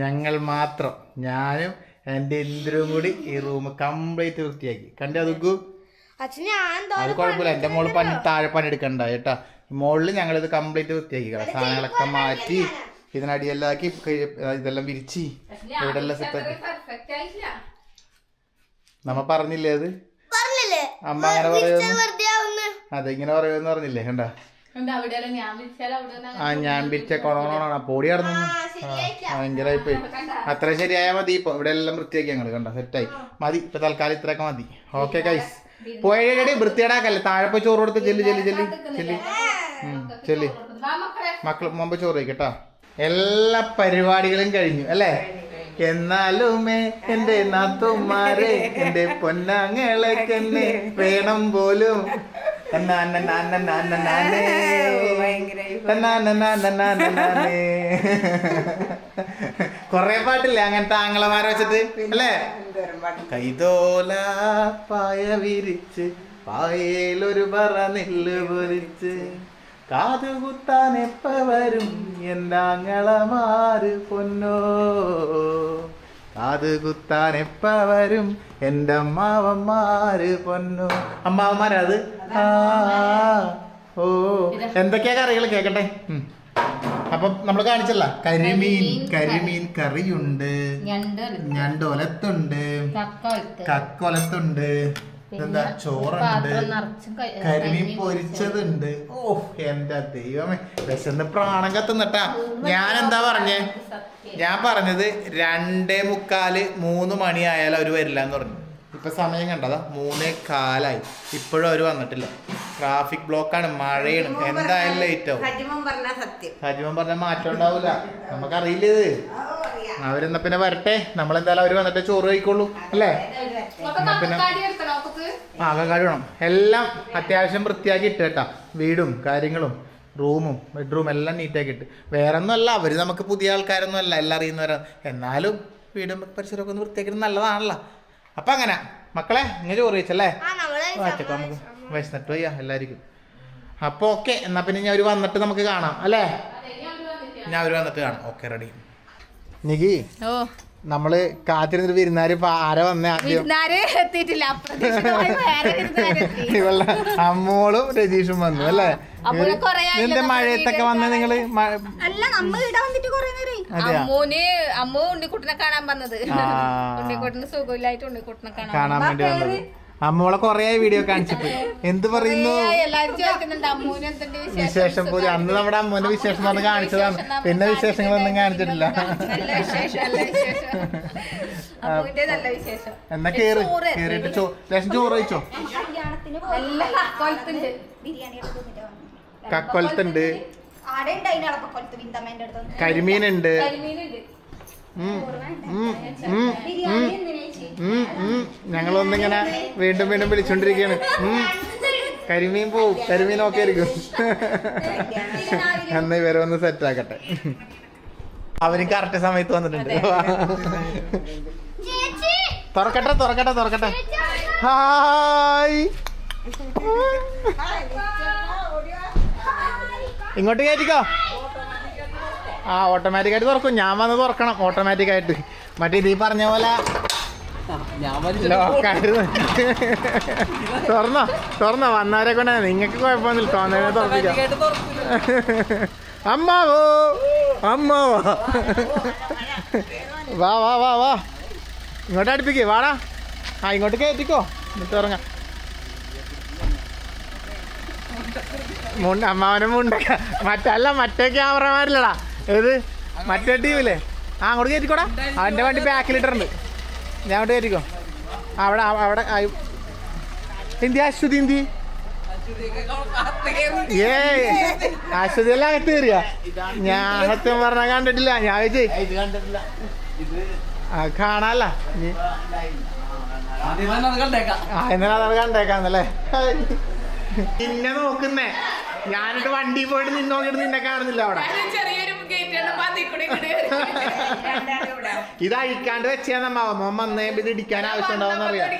ഞങ്ങൾ മാത്രം. ഞാനും എന്റെ ഇന്ദ്രവും കൂടി ഈ റൂം കംപ്ലീറ്റ് വൃത്തിയാക്കി. കണ്ടേ അതുക്കു അച്ഛൻ ഞാൻ അത് കുഴപ്പമില്ല. എന്റെ മോൾ പണി താഴെ പണി എടുക്കണ്ട കേട്ടാ മോളിൽ ഞങ്ങളിത് കംപ്ലീറ്റ് വൃത്തിയാക്കി. കളയാം സാധനങ്ങളൊക്കെ മാറ്റി. ഇതിനടിയെല്ലാം ആക്കി ഇതെല്ലാം വിരിച്ച്. സെറ്റാക്കി നമ്മ പറഞ്ഞില്ലേ അത്? പറഞ്ഞില്ലേ? അമ്മ അങ്ങനെ പറയുന്നു അതെ ഇങ്ങനെ പറയുമെന്ന് പറഞ്ഞില്ലേ? കണ്ടാ? ആ ഞാൻ വിരിച്ച കൊണോണോണാണ് പൊടി കടന്നു. ഭയങ്കരമായിപ്പോയി അത്ര ശരിയായാൽ മതി ഇപ്പൊ. ഇവിടെ എല്ലാം വൃത്തിയാക്കി ഞങ്ങൾ കണ്ട സെറ്റായി. മതി ഇപ്പൊ തൽക്കാലം ഇത്രയൊക്കെ മതി. ഓക്കെ കൈസ് പോയടി വൃത്തിയേടാക്കല്ലേ താഴെ പോയി ചോറ് കൊടുത്ത് ചെല്ലി ചെല്ലി ചെല്ലി. ചെല്ലി. മക്കൾ. ചെല്ലി മക്കൾ മുമ്പ് ചോറ് കഴിക്കട്ടാ. എല്ലാ പരിപാടികളും കഴിഞ്ഞു അല്ലേ എന്നാലുമേ എന്റെ നാത്തുമാരെ എന്റെ പൊന്നാങ്ങളെക്കെന്നെ വേണം പോലും. കൊറേ പാട്ടില്ലേ അങ്ങനത്തെ ആങ്ങളമാരെ വെച്ചിട്ട് അല്ലേ കൈതോല പായ വിരിച്ച് ഒരു പറ നെല്ല് പൊരിച്ച് കാതുകുത്താൻ എപ്പ വരും? എന്താങ്ങളമാര് പൊന്നോ? കാതുകുത്താൻ എപ്പ വരും? എന്റെ അമ്മാവന്മാര് പൊന്നോ? അമ്മാവന്മാരത് ആ ഓ. എന്തൊക്കെയാ കറികൾ കേക്കട്ടെ. അപ്പം നമ്മൾ കാണിച്ചല്ല. കരിമീൻ കരിമീൻ കറിയുണ്ട്. ഞണ്ടോലത്തുണ്ട്. കക്കൊലത്തുണ്ട്. എന്താ ചോറുണ്ട് കരിമീൻ പൊരിച്ചതുണ്ട്. ഓ എന്റെ ദൈവമേ. വിശന്ന് പ്രാണം കത്തുന്നട്ടാ. ഞാൻ എന്താ പറഞ്ഞേ? ഞാൻ പറഞ്ഞത് രണ്ടേ മുക്കാൽ മൂന്ന് മണി ആയാലും അവർ വരില്ല എന്ന് പറഞ്ഞു. ഇപ്പൊ സമയം കണ്ടതാ. മൂന്നേ കാലായി. ഇപ്പോഴും അവർ വന്നിട്ടില്ല. ട്രാഫിക് ബ്ലോക്കാണ് മഴയാണ്. എന്തായാലും ലേറ്റ് ആവും. ഹജിമൻ പറഞ്ഞാൽ സത്യം. ഹജിമൻ പറഞ്ഞ മാറ്റം ഉണ്ടാവില്ല നമുക്കറിയില്ല ഇത്. അവരെന്നാ പിന്നെ വരട്ടെ. നമ്മളെന്തായാലും അവർ വന്നിട്ട് ചോറ് കഴിക്കുള്ളൂ. അല്ലേ? എന്നാ പിന്നെ ആകെ കഴിയണം എല്ലാം അത്യാവശ്യം വൃത്തിയാക്കി ഇട്ട് കേട്ടാ. വീടും കാര്യങ്ങളും റൂമും ബെഡ്റൂം എല്ലാം നീറ്റാക്കി ഇട്ട്. വേറെ ഒന്നുമല്ല അവർ നമുക്ക് പുതിയ ആൾക്കാരൊന്നും അല്ല എല്ലാം അറിയുന്നവരാണ് എന്നാലും വീടും പരിസരമൊക്കെ ഒന്ന് വൃത്തിയാക്കിയിട്ട് നല്ലതാണല്ലോ. അപ്പം അങ്ങനെ മക്കളെ ഇങ്ങനെ ചോറ് കഴിച്ചല്ലേ? നമ്മൾ വാച്ചക്ക നമുക്ക് വിശന്നിട്ട് വയ്യ എല്ലാവർക്കും അപ്പോൾ ഓക്കെ എന്നാൽ പിന്നെ ഞാൻ ഒരു വന്നിട്ട് നമുക്ക് കാണാം അല്ലേ? ഞാൻ ഒരു വന്നിട്ട് കാണാം. Okay ready. നികി. ഓ. നമ്മൾ കാത്തിരുന്നിട്ട് വിരുന്നാര് ഇപ്പൊ ആരാ വന്നേ എത്തിയിട്ടില്ല. ഇവളുടെ അമ്മോളും രജീഷും വന്നു അല്ലേ? നിന്റെ മഴയത്തൊക്കെ വന്ന നിങ്ങൾ മ- അല്ല നമ്മ വന്നിട്ട് കൊറേ നേരം അതെയാ? അമ്മൂന് അമ്മു ഉണ്ണിക്കുട്ടനെ കാണാൻ വന്നത്. ഉണ്ണിക്കുട്ടന് സുഖമില്ലായിട്ട് ഉണ്ണിക്കുട്ടനെ കാണാൻ കാണാൻ വേണ്ടി വന്നത്. അമ്മോളെ കൊറേ വീഡിയോ കാണിച്ചിട്ട്. എന്ത് പറയുന്നു? വിശേഷം? പൂജ പോലും അന്ന് നമ്മുടെ അമ്മൂന്റെ വിശേഷം പറഞ്ഞ് കാണിച്ചതാണ്. പിന്നെ വിശേഷങ്ങളൊന്നും കാണിച്ചിട്ടില്ല. നല്ല വിശേഷം വിശേഷം. അമ്മുവിന്റെ നല്ല വിശേഷം. എന്നാ കേറി. കേറിട്ട് ലേശം ചോറ് കഴിച്ചോ? കക്കൊലത്തുണ്ട്. കരിമീനുണ്ട്. ഞങ്ങളൊന്നിങ്ങനെ വീണ്ടും വീണ്ടും വിളിച്ചോണ്ടിരിക്കുകയാണ് ഉം. കരിമീൻ പോവും. കരിമീൻ ഒക്കെ ആയിരിക്കും. എന്നാ ഇവരെ ഒന്ന് സെറ്റ് ആക്കട്ടെ. അവന് കറക്റ്റ് സമയത്ത് വന്നിട്ടുണ്ട്. ചേച്ചി! തുറക്കട്ടെ തുറക്കട്ടെ തുറക്കട്ടെ. ഹായ്. ഇങ്ങോട്ട് കയറ്റിക്കോ ആ ഓട്ടോമാറ്റിക് ആയിട്ട് തുറക്കും. ഞാൻ വന്ന് തുറക്കണം ഓട്ടോമാറ്റിക് ആയിട്ട്. മറ്റേ നീ പറഞ്ഞ പോലെ തുറന്നോ തുറന്നോ. വന്നവരെ കൊണ്ട് നിങ്ങൾക്ക് കുഴപ്പമൊന്നുമില്ല. തോന്നേ തുറപ്പിക്കാം. അമ്മാവോ അമ്മാവോ. വാ വാ വാ വാ. ഇങ്ങോട്ട് അടുപ്പിക്കേ. വാടാ. ആ ഇങ്ങോട്ട് കയറ്റിക്കോ. എന്നിട്ട് ഇറങ്ങാം മുണ്ട അമ്മാവനെ മുണ്ടക്ക മറ്റല്ല മറ്റേ ക്യാമറമാരില്ലടാ ഏത്? മറ്റേ ടീമില്ലേ? ആ അങ്ങോട്ട് കയറ്റിക്കോടാ. അവന്റെ വണ്ടി ബാക്കിലിട്ടുണ്ട് ഞാൻ അങ്ങോട്ട് കയറ്റിക്കോ. അവിടെ അവ- അവിടെ എന്തി അശ്വതി എന്തി ഏ അശ്വതി എല്ലാം അകത്ത് കയറിയ? ഞാൻ സത്യം പറഞ്ഞ കണ്ടിട്ടില്ല. ഞാൻ ആ കാണാല്ല. അത് കണ്ടേക്കാന്നല്ലേ? നിന്നെ നോക്കുന്നേ. ഞാനിട്ട് വണ്ടി പോയിട്ട് നിന്നോക്കിട്ട് നിന്നെ കാണുന്നില്ല അവിടെ ചെറിയൊരു ഗേറ്റ് കണ്ടപ്പോ അതിൽ കൂടെ ഇങ്ങോട്ട് കയറി. ഇത് അഴിക്കാണ്ട് വെച്ചാൽ നമ്മ മോൻ വന്നേ ഇത് ഇടിക്കാൻ ആവശ്യം ഉണ്ടാവും അറിയാം.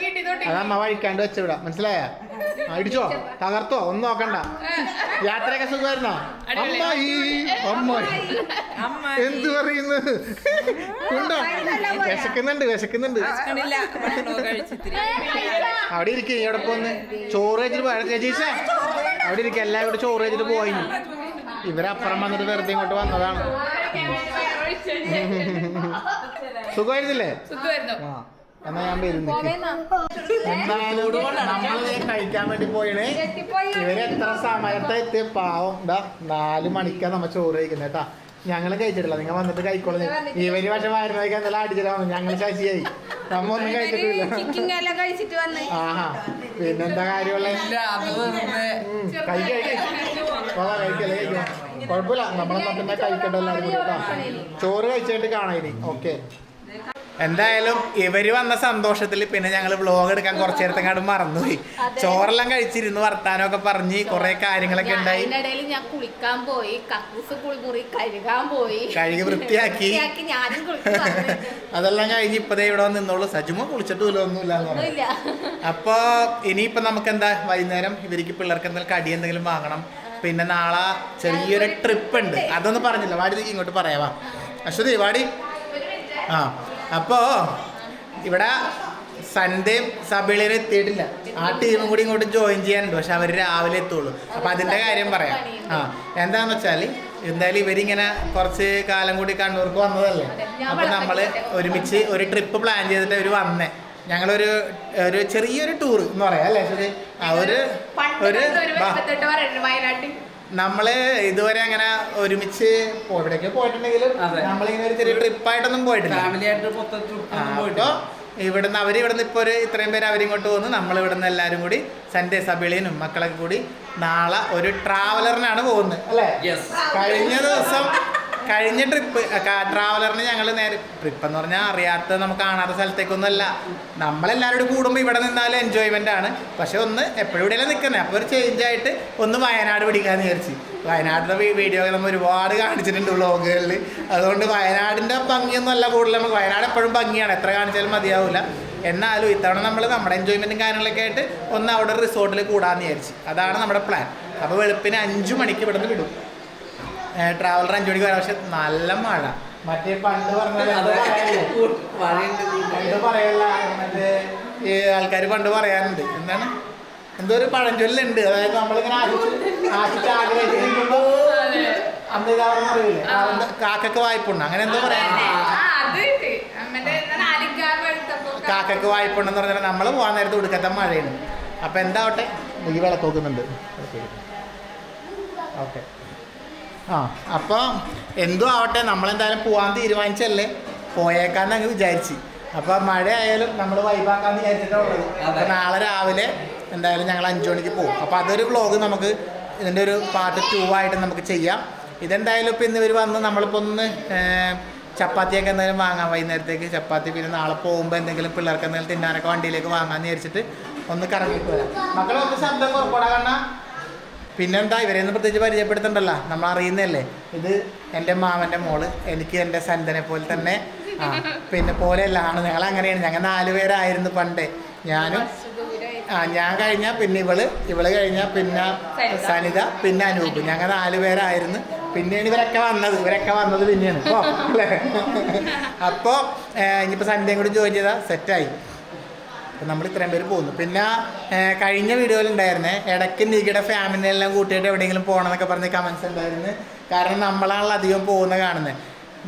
അത് അമ്മ വഴിക്കാണ്ട് വെച്ചവിടാ. മനസ്സിലായ? ഇടിച്ചോ? തകർത്തോ? ഒന്നും നോക്കണ്ട. യാത്രയൊക്കെ സുഖമായിരുന്നോ? അമ്മായി അമ്മായി. എന്ത് പറയുന്നു? ഉണ്ടോ? വിശക്കുന്നുണ്ട് വിശക്കുന്നുണ്ട്. അവിടെ ഇരിക്കും ഇവിടെ പോന്ന്? ചോറ് വെച്ചിട്ട് പോയ. അവിടെ ഇരിക്കും. എല്ലാവരും ഇവിടെ ചോറ് വെച്ചിട്ട് പോയി. ഇവരപ്പുറം വന്നിട്ട് വെറുതെ ഇങ്ങോട്ട് വന്നതാണ്. സുഖമായിരുന്നില്ലേ? സുഖമായിരുന്നു. ആ എന്നാ ഞാൻ വരും എന്തായാലും നമ്മൾ കഴിക്കാൻ വേണ്ടി പോയണേ. ഇവർ എത്ര സമയത്ത് എത്തിയ? പാവം. എന്താ നാല് മണിക്കാ നമ്മ ചോറ് കഴിക്കുന്നത് കേട്ടാ. ഞങ്ങൾ കഴിച്ചിട്ടില്ല. നിങ്ങൾ വന്നിട്ട് കഴിക്കോളൂ. ഇവർ പക്ഷെ വയറ് കഴിക്കാൻ നല്ല അടിച്ചിട്ടാണ് ഞങ്ങൾ ശശിയായി. നമ്മ ഒന്നും കഴിച്ചിട്ടില്ല. ആഹാ. പിന്നെന്താ കാര്യമുള്ള? കഴിക്കല്ലേ കഴിക്കാം. കുഴപ്പമില്ല. നമ്മളെന്നാ പിന്നെ കഴിക്കട്ടെ എല്ലാവരും കൂടി കേട്ടോ ചോറ് കഴിച്ചിട്ട് കാണാം ഇനി ഓക്കെ. എന്തായാലും ഇവർ വന്ന സന്തോഷത്തിൽ പിന്നെ ഞങ്ങൾ വ്ലോഗ് എടുക്കാൻ കുറച്ചു നേരത്തെ അങ്ങോട്ട് മറന്നുപോയി. ചോറെല്ലാം കഴിച്ചിരുന്ന് വർത്താനമൊക്കെ പറഞ്ഞ് കുറെ കാര്യങ്ങളൊക്കെ ഉണ്ടായി. അതിനിടയിൽ ഞാൻ കുളിക്കാൻ പോയി. കക്കൂസ് കുളിമുറി കഴുകാൻ പോയി. കഴുകി വൃത്തിയാക്കി. അതെല്ലാം കഴിഞ്ഞ് ഇപ്പതേ ഇവിടെ വന്ന് നിന്നോളൂ സജുമ കുളിച്ചിട്ടില്ല ഒന്നുമില്ല അപ്പോ പറഞ്ഞു. ഒന്നുമില്ല. അപ്പൊ ഇനിയിപ്പോ നമുക്ക് എന്താ വൈകുന്നേരം? ഇവർക്ക് പിള്ളേർക്ക് എന്തെങ്കിലും കടി എന്തെങ്കിലും വാങ്ങണം. പിന്നെ നാളെ ചെറിയൊരു ട്രിപ്പ് ഉണ്ട് അതൊന്നും പറഞ്ഞില്ല. വാടി ഇങ്ങോട്ട് പറയാവാ. അശ്വതി വാടി. ആ അപ്പോ ഇവിടെ സൺഡേയും സബിളിനും എത്തിയിട്ടില്ല. ആ ടീമും കൂടി ഇങ്ങോട്ട് ജോയിൻ ചെയ്യാനുണ്ട്. പക്ഷെ അവർ രാവിലെ എത്തുള്ളൂ. അപ്പൊ അതിന്റെ കാര്യം പറയാം. ആ എന്താന്ന് വെച്ചാൽ എന്തായാലും ഇവരിങ്ങനെ കുറച്ച് കാലം കൂടി കണ്ണൂർക്ക് വന്നതല്ലേ? അപ്പൊ നമ്മൾ ഒരുമിച്ച് ഒരു ട്രിപ്പ് പ്ലാൻ ചെയ്തിട്ട് അവർ വന്നേ. ഞങ്ങളൊരു ഒരു ചെറിയൊരു ടൂർ എന്ന് പറയാം അല്ലേ? ശരി. ആ ഒരു ഒരു നമ്മൾ ഇതുവരെ അങ്ങനെ ഒരുമിച്ച് എവിടേക്ക് പോയിട്ടുണ്ടെങ്കിലും നമ്മളിങ്ങനെ ഒരു ചെറിയ ട്രിപ്പായിട്ടൊന്നും പോയിട്ടില്ല. പോയിട്ടില്ല. ഇവിടുന്ന് അവർ ഇവിടുന്ന് ഇപ്പോൾ ഒരു ഇത്രയും പേര് അവരിങ്ങോട്ട് പോകുന്നു നമ്മൾ ഇവിടുന്ന് എല്ലാവരും കൂടി സൻഡേ സബിളിനും മക്കളൊക്കെ കൂടി നാളെ ഒരു ട്രാവലറിനാണ് പോകുന്നത് അല്ലേ. കഴിഞ്ഞ ദിവസം കഴിഞ്ഞ ട്രിപ്പ് ട്രാവലറിന് ഞങ്ങൾ നേരെ ട്രിപ്പ് എന്ന് പറഞ്ഞാൽ അറിയാത്ത നമുക്ക് കാണാത്ത സ്ഥലത്തേക്കൊന്നുമല്ല. കൂടി കൂടുമ്പോൾ ഇവിടെ നിന്നാലും എൻജോയ്മെന്റ് ആണ്. പക്ഷെ ഒന്ന് എപ്പോഴും ഇവിടെ നിൽക്കുന്നത് അപ്പോൾ ഒരു ചേഞ്ച് ആയിട്ട് ഒന്ന് വയനാട് പിടിക്കാമെന്ന് വിചാരിച്ചു. വയനാടിന്റെ വീഡിയോ നമ്മൾ ഒരുപാട് കാണിച്ചിട്ടുണ്ട് വ്ളോഗുകളിൽ അതുകൊണ്ട് വയനാടിന്റെ ഭംഗിയൊന്നും അല്ല കൂടുതൽ നമുക്ക് വയനാട് എപ്പോഴും ഭംഗിയാണ്. എത്ര കാണിച്ചാലും മതിയാവില്ല എന്നാലും ഇത്തവണ നമ്മൾ നമ്മുടെ എൻജോയ്മെന്റും കാര്യങ്ങളൊക്കെ ആയിട്ട് ഒന്ന് അവിടെ റിസോർട്ടിൽ കൂടാമെന്ന് വിചാരിച്ചു. അതാണ് നമ്മുടെ പ്ലാൻ അപ്പോൾ വെളുപ്പിന് അഞ്ച് മണിക്ക് ഇവിടുന്ന് വിടും. ട്രാവലർ അഞ്ചു മണിക്ക് വരാം. പക്ഷെ നല്ല മഴ. മറ്റേ പണ്ട്. പണ്ട് പറയല്ല മറ്റേ ഈ ആൾക്കാർ പണ്ട് പറയാറുണ്ട്. എന്താണ്? എന്തോ ഒരു പഴഞ്ചൊല്ലുണ്ട്. അതായത് നമ്മളിങ്ങനെ ആശിച്ച് ആശിച്ച് അന്ന് അറിയില്ലേ കാക്കക്ക് വായ്പുണ്ട്. അങ്ങനെ എന്തോ വെളുത്തപ്പോ കാക്കക്ക് വായ്പുണ്ടെന്ന് പറഞ്ഞാൽ നമ്മൾ പോകാൻ നേരത്ത് ഉടുക്കത്തെ മഴയാണ്. അപ്പൊ എന്താവട്ടെ? ഈ വിളക്ക് നോക്കുന്നുണ്ട്. ഓക്കെ. ആ അപ്പോൾ എന്തോ ആവട്ടെ നമ്മളെന്തായാലും പോകാൻ തീരുമാനിച്ചല്ലേ? പോയേക്കാന്ന് അങ്ങ് വിചാരിച്ച്. അപ്പോൾ മഴ ആയാലും നമ്മൾ വൈബാക്കാന്ന് വിചാരിച്ചിട്ടുള്ളത് അപ്പോൾ നാളെ രാവിലെ എന്തായാലും ഞങ്ങൾ അഞ്ചു മണിക്ക് പോകും. അപ്പോൾ അതൊരു വ്ളോഗ് നമുക്ക് ഇതിന്റെ ഒരു പാർട്ട് ടൂ ആയിട്ട് നമുക്ക് ചെയ്യാം. ഇതെന്തായാലും ഇപ്പോൾ ഇന്ന് ഇവർ വന്ന് നമ്മളിപ്പോൾ ഒന്ന് ചപ്പാത്തിയൊക്കെ എന്തെങ്കിലും വാങ്ങാം വൈകുന്നേരത്തേക്ക്. ചപ്പാത്തി പിന്നെ നാളെ പോകുമ്പോൾ എന്തെങ്കിലും പിള്ളേർക്ക് എന്തെങ്കിലും തിന്നാനൊക്കെ വണ്ടിയിലേക്ക് വാങ്ങാമെന്ന് വിചാരിച്ചിട്ട് ഒന്ന് കറങ്ങിയിട്ട് വരാം മക്കളെ ഒന്ന് ശബ്ദം കുറപ്പടാ കാരണം പിന്നെന്താ ഇവരെയൊന്നും പ്രത്യേകിച്ച് പരിചയപ്പെടുത്തണ്ടല്ല. നമ്മൾ അറിയുന്നതല്ലേ. ഇത് എന്റെ മാമന്റെ മോൾ എനിക്ക് എന്റെ സന്തനെ പോലെ തന്നെ. ആ പിന്നെ പോലെയല്ല ആണ് ഞങ്ങൾ അങ്ങനെയാണ്. ഞങ്ങൾ നാല് പേരായിരുന്നു പണ്ട്. ഞാനും ആ ഞാൻ കഴിഞ്ഞാൽ പിന്നെ ഇവൾ ഇവൾ കഴിഞ്ഞാൽ പിന്നെ സനിത പിന്നെ അനൂപ്. ഞങ്ങൾ നാല് പേരായിരുന്നു. പിന്നെയാണ് ഇവരൊക്കെ വന്നത്. ഇവരൊക്കെ വന്നത് പിന്നെയാണ്. അപ്പോൾ ഇനിയിപ്പോൾ സന്ധ്യയും കൂടി ജോയിൻ ചെയ്താൽ സെറ്റായി അപ്പം നമ്മൾ ഇത്രയും പേര് പോകുന്നു. പിന്നെ കഴിഞ്ഞ വീഡിയോയിൽ ഉണ്ടായിരുന്നേ ഇടയ്ക്ക് നികിയുടെ ഫാമിലിയെല്ലാം കൂട്ടിയിട്ട് എവിടെയെങ്കിലും പോകണം എന്നൊക്കെ പറഞ്ഞ് കമൻസ് ഉണ്ടായിരുന്നു. കാരണം നമ്മളാണല്ലോ അധികം പോകുന്നത് കാണുന്നത്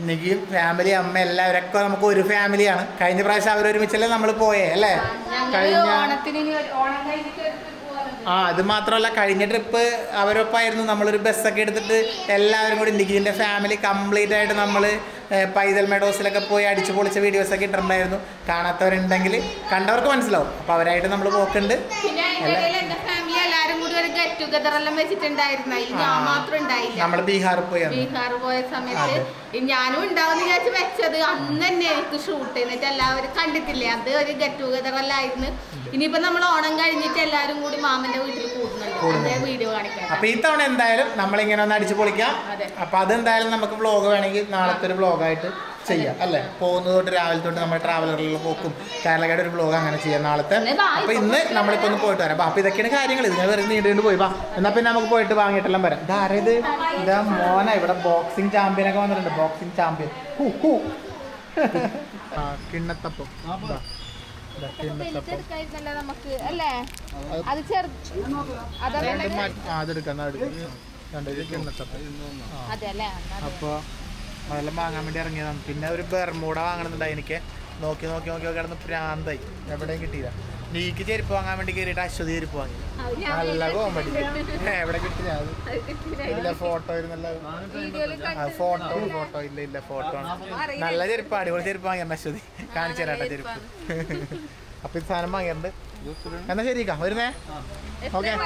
നികിയും ഫാമിലി അമ്മ എല്ലാവരൊക്കെ നമുക്ക് ഒരു ഫാമിലിയാണ് കഴിഞ്ഞ പ്രാവശ്യം അവരൊരുമിച്ചല്ലേ നമ്മൾ പോയേ അല്ലേ? കഴിഞ്ഞ ഓണത്തിന് ഓണം കഴിഞ്ഞിട്ട്. ആ അത് മാത്രമല്ല കഴിഞ്ഞ ട്രിപ്പ് അവരൊപ്പമായിരുന്നു നമ്മളൊരു ബസ്സൊക്കെ എടുത്തിട്ട് എല്ലാവരും കൂടി നിഖിലിന്റെ ഫാമിലി കംപ്ലീറ്റ് ആയിട്ട് നമ്മൾ പൈതൽ മെഡോസിലൊക്കെ പോയി അടിച്ചു പൊളിച്ച വീഡിയോസൊക്കെ ഇട്ടിട്ടുണ്ടായിരുന്നു. കാണാത്തവരുണ്ടെങ്കിൽ കണ്ടവർക്ക് മനസ്സിലാവും. അപ്പോൾ അവരായിട്ട് നമ്മൾ പോക്കുണ്ട്. ഒരു ഗെറ്റ് ടുഗദർ എല്ലാം വെച്ചിട്ടുണ്ടായിരുന്നു. അതിൽ ഞാൻ മാത്രം ഉണ്ടായില്ല. നമ്മൾ ബീഹാറിൽ പോയ ബീഹാർ പോയ സമയത്ത് ഞാനും ഉണ്ടാവും വിചാരിച്ച് വെച്ചത്. അന്ന് തന്നെ എനിക്ക് ഷൂട്ട് എന്നിട്ട് എല്ലാവരും കണ്ടിട്ടില്ലേ? അത് ഒരു ഗെറ്റ് ടുഗദർ എല്ലാം ആയിരുന്നു. ഇനിയിപ്പോ നമ്മൾ ഓണം കഴിഞ്ഞിട്ട് എല്ലാരും കൂടി മാമന്റെ വീട്ടിൽ കൂടുന്നുണ്ട്. വീഡിയോ കാണിക്കാം അപ്പൊ ഈ തവണ എന്തായാലും നമ്മളിങ്ങനെ ഒന്ന് അടിച്ചു പൊളിക്കാം. അതെ. അപ്പൊ അതെന്തായാലും നമുക്ക് വ്ളോഗ് വേണമെങ്കിൽ നാളത്തെ ഒരു വ്ളോഗായിട്ട് ചെയ്യാം അല്ലേ? പോകുന്നത് തൊട്ട് രാവിലെ തൊട്ട് നമ്മൾ ട്രാവലറിലുള്ള പോക്കും കേരളക്കാരുടെ ഒരു ബ്ലോഗ് അങ്ങനെ ചെയ്യാം നാളത്തെ. അപ്പൊ ഇന്ന് നമ്മളിപ്പോ ഒന്ന് പോയിട്ട് വരാം. അപ്പൊ ഇതൊക്കെയാണ് കാര്യങ്ങൾ ഇത് ഞാൻ വെറുതെ നീണ്ടുകൊണ്ട് പോയി. വാ എന്നാ പിന്നെ നമുക്ക് പോയിട്ട് വാങ്ങിയിട്ടെല്ലാം വരാം. ഇതാരത് ഇതാ? മോന. ഇവിടെ ബോക്സിംഗ് ചാമ്പ്യൻ ഒക്കെ വന്നിട്ടുണ്ട്. ബോക്സിംഗ് ചാമ്പ്യൻ ഹൂ, ഹൂ. ആ കിണ്ണത്തപ്പം. അതെടുക്കാം. എന്നാ അതെല്ലാം വാങ്ങാൻ വേണ്ടി ഇറങ്ങിയതാണ്. പിന്നെ ഒരു ബെർമൂട വാങ്ങണമെന്നുണ്ടായി എനിക്ക്. നോക്കി നോക്കി നോക്കി നോക്കി കിടന്ന് പ്രാന്തായി. എവിടെയും കിട്ടിയില്ല. നീക്ക് ചെരുപ്പ് വാങ്ങാൻ വേണ്ടി കയറിയിട്ട് അശ്വതി ചെരുപ്പ് വാങ്ങി. നല്ല കോമഡി എവിടെ കിട്ടില്ല ഇല്ല ഫോട്ടോ നല്ല ഫോട്ടോ ഫോട്ടോ ഇല്ല ഇല്ല ഫോട്ടോ നല്ല ചെരുപ്പ് അടിപൊളി ചെരുപ്പ് വാങ്ങിയാണ് അശ്വതി. കാണിച്ചു തരാട്ടെ ചെരുപ്പ്. അപ്പൊ ഈ സാധനം വാങ്ങിയിട്ടുണ്ട്. എന്നാ ശരിക്കാ വരുന്നേ? ഓക്കെ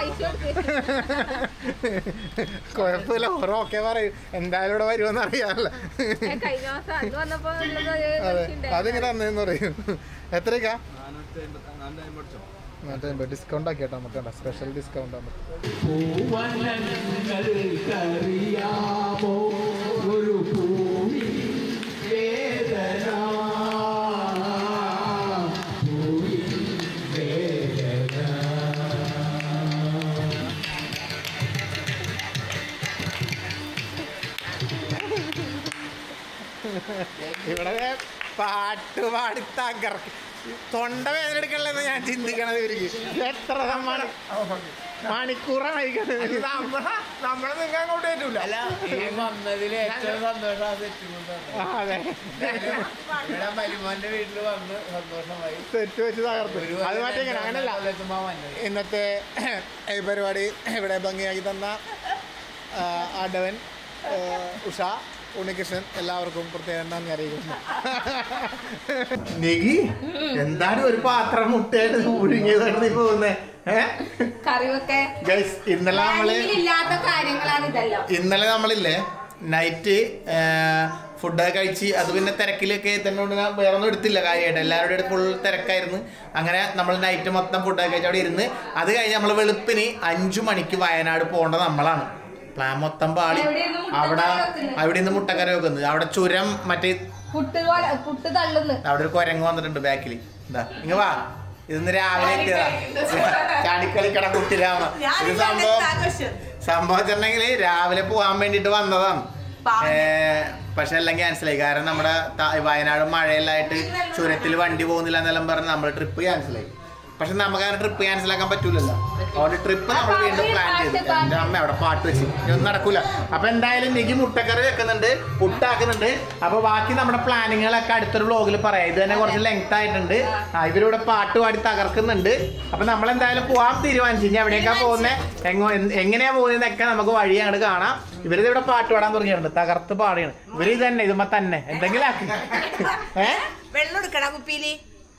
കുഴപ്പമില്ല ഓരോ ഓക്കെ പറയും. എന്തായാലും ഇവിടെ വരുമെന്ന് അറിയാമല്ലോ അതിങ്ങനെ അന്നേന്ന് പറയും. എത്രയ്ക്കാ? ഡിസ്കൗണ്ട് ആക്കി കേട്ടോ നമുക്ക് സ്പെഷ്യൽ ഡിസ്കൗണ്ട് ആണ്. ഒരു പൂവി വേദന ഇവിടെ പാട്ട് പാടി തകർക്ക് തൊണ്ട വേദന എടുക്കണമെന്ന് ഞാൻ ചിന്തിക്കണത് ഇവർക്ക്? എത്ര സമ്മാനം? മണിക്കൂറാണ് നമ്മളെ നിങ്ങൾ അങ്ങോട്ട് പറ്റൂല. അല്ല ഈ വന്നതിൽ ഏറ്റവും സന്തോഷം ആ അതെ. ഇവിടെ മരുമോന്റെ വീട്ടിൽ വന്ന് സന്തോഷമായി. സെറ്റ് വെച്ച് തകർത്തു. അത് മാറ്റി അങ്ങനല്ല. ഇന്നത്തെ ഈ പരിപാടി ഇവിടെ ഭംഗിയാക്കി തന്ന ആഡവൻ ഉഷ ഉണ്ണികൃഷ്ണൻ എല്ലാവർക്കും പ്രത്യേകം നന്ദി അറിയിക്കുന്നു. നികി എന്താണ് ഒരു പാത്രം മുട്ടയായിട്ട് പോകുന്നേ? കറിവൊക്കെ ഗൈസ് ഇന്നലെ നമ്മൾ ഇല്ലാത്ത കാര്യങ്ങളാണ് ഇതല്ലോ. ഇന്നലെ നമ്മളില്ലേ നൈറ്റ് ഫുഡ് കഴിച്ച് അത് പിന്നെ തിരക്കിലൊക്കെ തന്നെ ഞാൻ വേറെ ഒന്നും എടുത്തില്ല കാര്യമായിട്ട്. എല്ലാവരുടെ അടുത്ത് ഫുൾ തിരക്കായിരുന്നു. അങ്ങനെ നമ്മൾ നൈറ്റ് മൊത്തം ഫുഡ് കഴിച്ച് അവിടെ ഇരുന്ന് അത് കഴിഞ്ഞ് നമ്മൾ വെളുപ്പിന് അഞ്ചു മണിക്ക് വയനാട് പോകേണ്ടത് നമ്മളാണ്. പ്ലാൻ മൊത്തം പാളി. അവിടെ? അവിടെ നിന്ന് മുട്ടക്കര വെക്കുന്നത്. അവിടെ ചുരം മറ്റേ അവിടെ ഒരു കുരങ്ങ് വന്നിട്ടുണ്ട് ബാക്കിൽ എന്താ ഇങ്ങ വാ. ഇന്ന് രാവിലെ എത്തിയതാ. ചാടിക്കളിക്കട കുട്ടിരാമ. ഇത് സംഭവം സംഭവം വെച്ചിട്ടുണ്ടെങ്കിൽ രാവിലെ പോകാൻ വേണ്ടിട്ട് വന്നതാണ് പക്ഷെ എല്ലാം ക്യാൻസൽ ആയി. കാരണം നമ്മുടെ വയനാട് മഴയെല്ലായിട്ട് ചുരത്തിൽ വണ്ടി പോകുന്നില്ല എന്നെല്ലാം പറഞ്ഞ് നമ്മുടെ ട്രിപ്പ് ക്യാൻസൽ ആയി. പക്ഷെ നമുക്ക് അങ്ങനെ ട്രിപ്പ് ക്യാൻസൽ ആക്കാൻ പറ്റൂലല്ലോ. അതുകൊണ്ട് ട്രിപ്പ് നമ്മൾ വീണ്ടും പ്ലാൻ ചെയ്തു എന്റെ അമ്മ അവിടെ പാട്ട് വെച്ച്. ഇതൊന്നും ഒന്നും നടക്കൂല. അപ്പൊ എന്തായാലും നിക്ക് മുട്ടക്കറി വെക്കുന്നുണ്ട് പുട്ടാക്കുന്നുണ്ട്. അപ്പൊ ബാക്കി നമ്മുടെ പ്ലാനിങ്ങുകളൊക്കെ അടുത്തൊരു വ്ളോഗിൽ പറയാം. ഇത് തന്നെ കുറച്ച് ലെങ്ത് ആയിട്ടുണ്ട്. ഇവരിവിടെ പാട്ട് പാടി തകർക്കുന്നുണ്ട്. അപ്പൊ നമ്മൾ എന്തായാലും പോവാൻ തീരുമാനിച്ചു. ഇനി എവിടെയൊക്കെ പോകുന്നത് എങ്ങോ എങ്ങനെയാ പോകുന്നതൊക്കെ നമുക്ക് വഴി അങ്ങോട്ട് കാണാം. ഇവരിത് ഇവിടെ പാട്ട് പാടാൻ തുടങ്ങിയിട്ടുണ്ട്. തകർത്ത് പാടിയാണ് ഇവർ ഇത് തന്നെ ഇതുമ്മ തന്നെ. എന്തെങ്കിലും ആക്കി. ഏഹ് വെള്ളം എടുക്കണ കുപ്പിയിൽ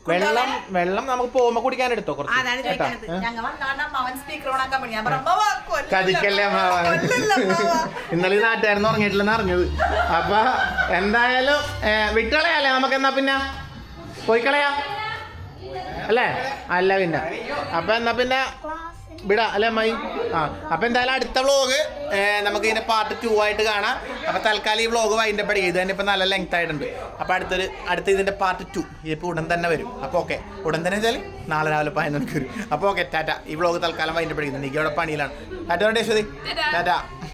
വെള്ളം വെള്ളം നമുക്ക് പോകുമ്പോ കുടിക്കാൻ എടുത്തോ കുറച്ച്? അതാണ് കേട്ടോ. ചോദിക്കണത്. ഏ? ഞങ്ങൾ വന്നാണ് അവൻ സ്പീക്കർ ഓണാക്കാൻ പണി ഞാൻ പറഞ്ഞു ചതിക്കല്ലേ അമ്മാവ ഇന്നലെ ഈ നാട്ടുകാരെന്ന് ഉറങ്ങിയിട്ടില്ലെന്ന് അറിഞ്ഞത്. അപ്പൊ എന്തായാലും ഏ, വിട്ടുകളയാലേ? നമുക്ക് എന്നാ പിന്നെ? പോയിക്കളയാ. കളയാം അല്ലേ? അല്ല പിന്നെ. അപ്പൊ എന്നാ പിന്നെ? വിടാ അല്ലേ അമ്മായി? ആ അപ്പം എന്തായാലും അടുത്ത വ്ളോഗ് നമുക്ക് ഇതിന്റെ പാർട്ട് ടു ആയിട്ട് കാണാം. അപ്പം തൽക്കാലം ഈ വ്ളോഗ് വൈന്റെ പടി ഇത് തന്നെ ഇപ്പം നല്ല ലെങ്ത് ആയിട്ടുണ്ട്. അപ്പം അടുത്തൊരു അടുത്ത ഇതിന്റെ പാർട്ട് ടു ഇപ്പോൾ ഉടൻ തന്നെ വരും. അപ്പോൾ ഓക്കെ ഉടൻ തന്നെ വെച്ചാൽ നാളെ രാവിലെ പതിനൊന്ന് മണിക്ക് വരും. അപ്പോൾ ഓക്കെ ടാറ്റ. ഈ വ്ളോഗ് തൽക്കാലം വൈന്റെ പഠിക്കുന്നത് എനിക്ക് അവിടെ പണിയിലാണ്. ടാറ്റ. ടാറ്റ.